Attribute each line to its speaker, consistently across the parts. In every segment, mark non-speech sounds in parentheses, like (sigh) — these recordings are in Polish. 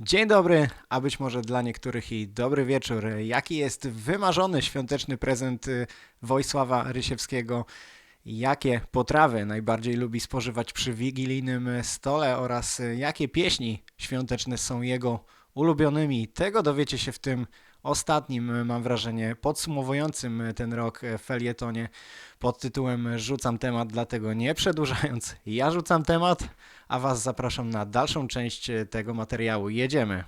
Speaker 1: Dzień dobry, a być może dla niektórych i dobry wieczór. Jaki jest wymarzony świąteczny prezent y, Wojsława Rysiewskiego? Jakie potrawy najbardziej lubi spożywać przy wigilijnym stole oraz y, jakie pieśni świąteczne są jego ulubionymi? Tego dowiecie się w tym ostatnim, y, mam wrażenie, podsumowującym y, ten rok y, felietonie pod tytułem Rzucam temat, dlatego nie przedłużając, (laughs) ja rzucam temat, a Was zapraszam na dalszą część e, tego materiału. Jedziemy.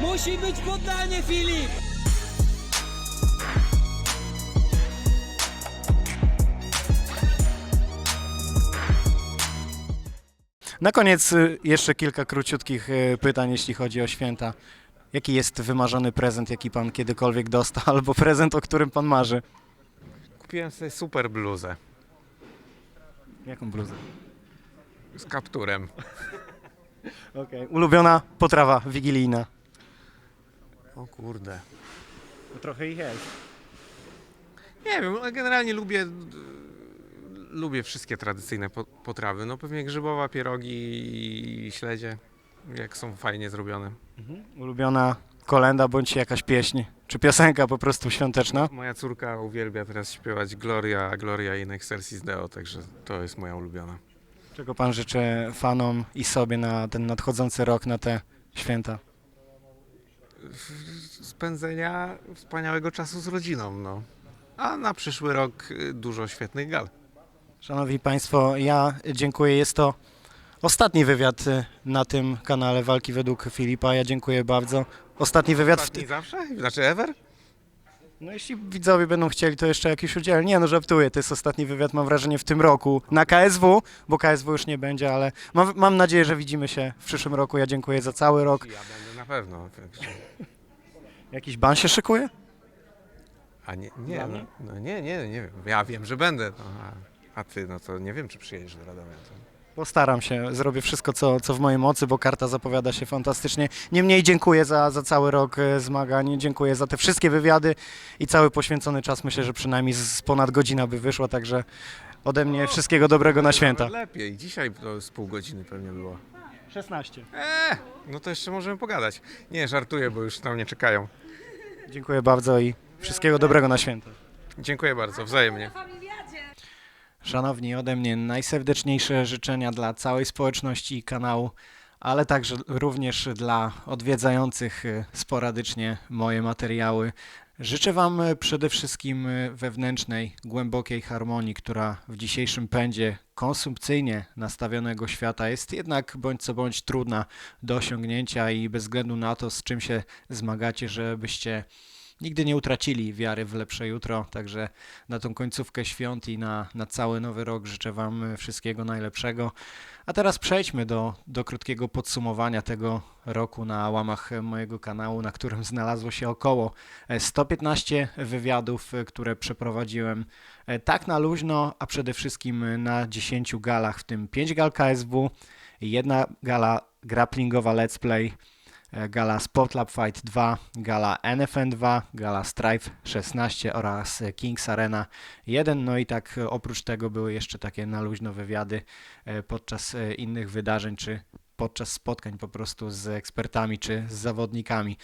Speaker 2: Musi być poddanie, Filip!
Speaker 1: Na koniec jeszcze kilka króciutkich pytań, jeśli chodzi o święta. Jaki jest wymarzony prezent, jaki Pan kiedykolwiek dostał, albo prezent, o którym Pan marzy?
Speaker 3: Kupiłem sobie super bluzę
Speaker 1: Jaką bluzę?
Speaker 3: z kapturem.
Speaker 1: Okay. Ulubiona potrawa wigilijna?
Speaker 3: O kurde.
Speaker 1: Trochę ich jest.
Speaker 3: Nie wiem, ale generalnie lubię lubię wszystkie tradycyjne po, potrawy. No pewnie grzybowa, pierogi i śledzie, jak są fajnie zrobione.
Speaker 1: Ulubiona kolenda bądź jakaś pieśń, czy piosenka po prostu świąteczna?
Speaker 3: Moja córka uwielbia teraz śpiewać Gloria, Gloria in excelsis Deo, także to jest moja ulubiona.
Speaker 1: Czego Pan życzy fanom i sobie na ten nadchodzący rok, na te święta?
Speaker 3: Spędzenia wspaniałego czasu z rodziną, no. A na przyszły rok y, dużo świetnych gal.
Speaker 1: Szanowni Państwo, ja dziękuję. Jest to ostatni wywiad y, na tym kanale Walki według Filipa. Ja dziękuję bardzo. Ostatni wywiad w
Speaker 3: Ostatni zawsze? Znaczy ever?
Speaker 1: No jeśli widzowie będą chcieli, to jeszcze jakiś udział. Nie, no żartuję, to jest ostatni wywiad, mam wrażenie, w tym roku na KSW, bo KSW już nie będzie, ale mam, mam nadzieję, że widzimy się w przyszłym roku. Ja dziękuję za cały rok.
Speaker 3: Ja będę na pewno.
Speaker 1: Jakiś ban się szykuje?
Speaker 3: A nie, nie, no, no nie, nie, nie wiem. Ja wiem, że będę. No, a, a ty, no to nie wiem, czy przyjedziesz do Radomia. To...
Speaker 1: Postaram się, zrobię wszystko, co, co w mojej mocy, bo karta zapowiada się fantastycznie. Niemniej dziękuję za, za cały rok e, zmagań, dziękuję za te wszystkie wywiady i cały poświęcony czas. Myślę, że przynajmniej z, z ponad godzina by wyszło, także ode mnie wszystkiego dobrego na święta.
Speaker 3: Nawet lepiej. Dzisiaj to z pół godziny pewnie było.
Speaker 1: 16.
Speaker 3: Eee, no to jeszcze możemy pogadać. Nie, żartuję, bo już na mnie czekają.
Speaker 1: Dziękuję bardzo i wszystkiego dobrego na święta.
Speaker 3: Dziękuję bardzo, wzajemnie.
Speaker 1: Szanowni, ode mnie najserdeczniejsze życzenia dla całej społeczności kanału, ale także również dla odwiedzających e, sporadycznie moje materiały. Życzę Wam e, przede wszystkim e, wewnętrznej, głębokiej harmonii, która w dzisiejszym pędzie konsumpcyjnie nastawionego świata jest jednak bądź co bądź trudna do osiągnięcia i bez względu na to, z czym się zmagacie, żebyście nigdy nie utracili wiary w lepsze jutro. Także na tą końcówkę świąt i na, na cały nowy rok życzę Wam wszystkiego najlepszego. A teraz przejdźmy do, do krótkiego podsumowania tego roku na łamach mojego kanału, na którym znalazło się około e, 115 wywiadów, które przeprowadziłem e, tak na luźno, a przede wszystkim na 10 galach, w tym 5 gal KSW, jedna gala grapplingowa Let's Play, gala Sport Lab Fight 2, gala NFN 2, gala Strife 16 oraz e, Kings Arena 1. No i tak e, oprócz tego były jeszcze takie na luźno wywiady e, podczas e, innych wydarzeń, czy podczas spotkań po prostu z ekspertami, czy z zawodnikami.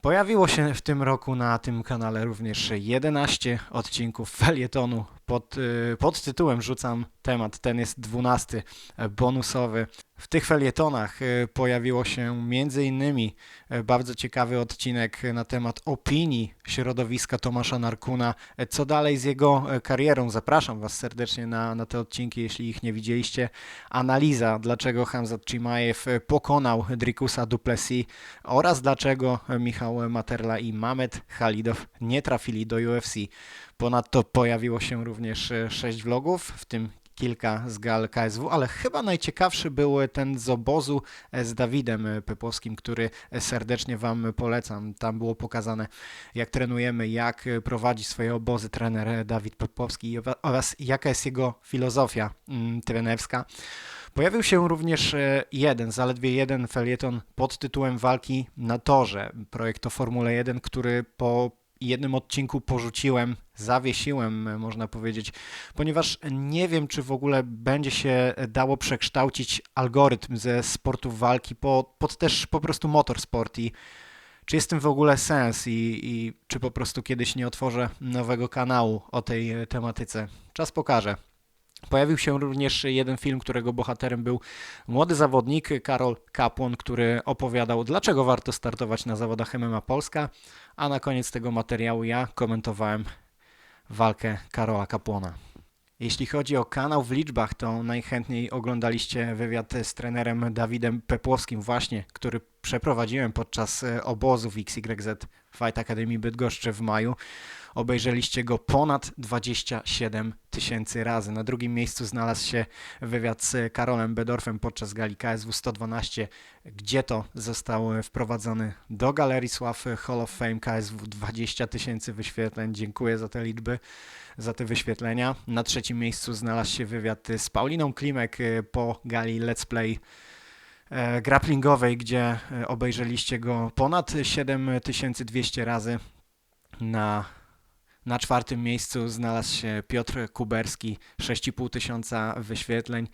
Speaker 1: Pojawiło się w tym roku na tym kanale również 11 odcinków felietonu pod, pod tytułem Rzucam temat, ten jest 12 e, bonusowy. W tych felietonach y, pojawiło się między innymi e, bardzo ciekawy odcinek na temat opinii środowiska Tomasza Narkuna. E, Co dalej z jego e, karierą? Zapraszam Was serdecznie na, na te odcinki, jeśli ich nie widzieliście. Analiza, dlaczego Hamzat Chimaev e, pokonał Drikusa Duplessis oraz dlaczego Michał Materla i Mamet Halidow nie trafili do UFC. Ponadto pojawiło się również e, sześć vlogów, w tym kilka z gal KSW, ale chyba najciekawszy był ten z obozu e, z Dawidem e, Pepłowskim, który e, serdecznie Wam polecam. Tam było pokazane, jak trenujemy, jak prowadzi swoje obozy trener Dawid Pepłowski i owa- oraz jaka jest jego filozofia mm, trenerska. Pojawił się również jeden, zaledwie jeden felieton pod tytułem Walki na torze. Projekt o Formule 1, który po jednym odcinku porzuciłem, zawiesiłem, można powiedzieć, ponieważ nie wiem, czy w ogóle będzie się dało przekształcić algorytm ze sportów walki po, pod też po prostu motorsport i czy jest w tym w ogóle sens i, i czy po prostu kiedyś nie otworzę nowego kanału o tej tematyce. Czas pokaże. Pojawił się również jeden film, którego bohaterem był młody zawodnik Karol Kapłon, który opowiadał, dlaczego warto startować na zawodach MMA Polska, a na koniec tego materiału ja komentowałem walkę Karola Kapłona. Jeśli chodzi o kanał w liczbach, to najchętniej oglądaliście wywiad z trenerem Dawidem Pepłowskim właśnie, który przeprowadziłem podczas e, obozu w XYZ Fight Academy Bydgoszczy w maju. Obejrzeliście go ponad 27 tysięcy razy. Na drugim miejscu znalazł się wywiad z Karolem Bedorfem podczas gali KSW 112, gdzie to został wprowadzony do Galerii Sław Hall of Fame KSW 20 tysięcy wyświetleń. Dziękuję za te liczby za te wyświetlenia. Na trzecim miejscu znalazł się wywiad z Pauliną Klimek e, po gali Let's Play e, grapplingowej, gdzie e, obejrzeliście go ponad 7200 razy. Na, na czwartym miejscu znalazł się Piotr Kuberski, 6,5 tysiąca wyświetleń.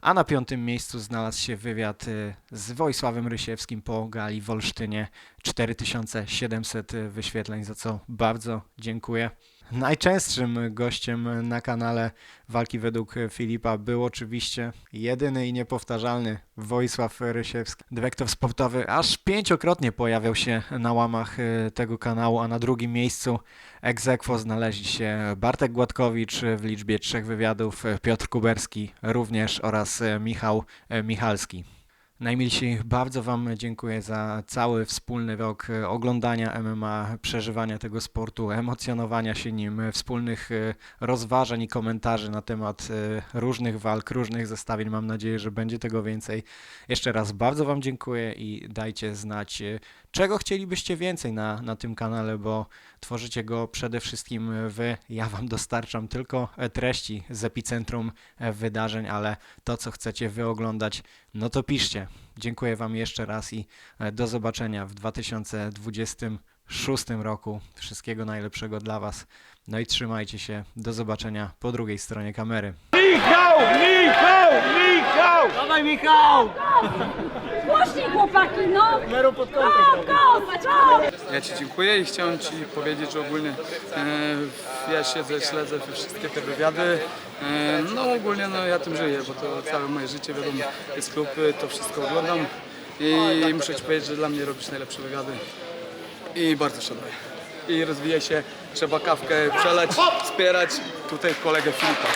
Speaker 1: A na piątym miejscu znalazł się wywiad e, z Wojsławem Rysiewskim po gali w Olsztynie, 4700 wyświetleń, za co bardzo dziękuję. Najczęstszym gościem na kanale Walki według Filipa był oczywiście jedyny i niepowtarzalny Wojsław Rysiewski. Dyrektor sportowy aż pięciokrotnie pojawiał się na łamach e, tego kanału, a na drugim miejscu ex aequo znaleźli się Bartek Gładkowicz w liczbie trzech wywiadów, Piotr Kuberski również oraz e, Michał e, Michalski. Najmilsi, bardzo Wam dziękuję za cały wspólny rok e, oglądania MMA, przeżywania tego sportu, emocjonowania się nim, e, wspólnych e, rozważań i komentarzy na temat różnych walk, różnych zestawień. Mam nadzieję, że będzie tego więcej. Jeszcze raz bardzo Wam dziękuję i dajcie znać, czego chcielibyście więcej na, na tym kanale, bo tworzycie go przede wszystkim Wy. Ja Wam dostarczam tylko e, treści z epicentrum e, wydarzeń, ale to, co chcecie Wy oglądać, no to piszcie. Dziękuję Wam jeszcze raz i e, do zobaczenia w 2026 roku. Wszystkiego najlepszego dla Was. No i trzymajcie się. Do zobaczenia po drugiej stronie kamery.
Speaker 2: Michał! Michał! Michał! Dawaj Michał!
Speaker 4: Głośniej chłopaki, no! Go, go, go!
Speaker 5: Ja Ci dziękuję i chciałem Ci powiedzieć, że ogólnie e, ja siedzę, śledzę te wszystkie te wywiady. E, no ogólnie no, ja tym żyję, bo to całe moje życie, wiadomo, jest klub, e, to wszystko oglądam i muszę Ci powiedzieć, że dla mnie robisz najlepsze wywiady i bardzo szanuję. I rozwijaj się, trzeba kawkę przelać, wspierać tutaj kolegę Filipa.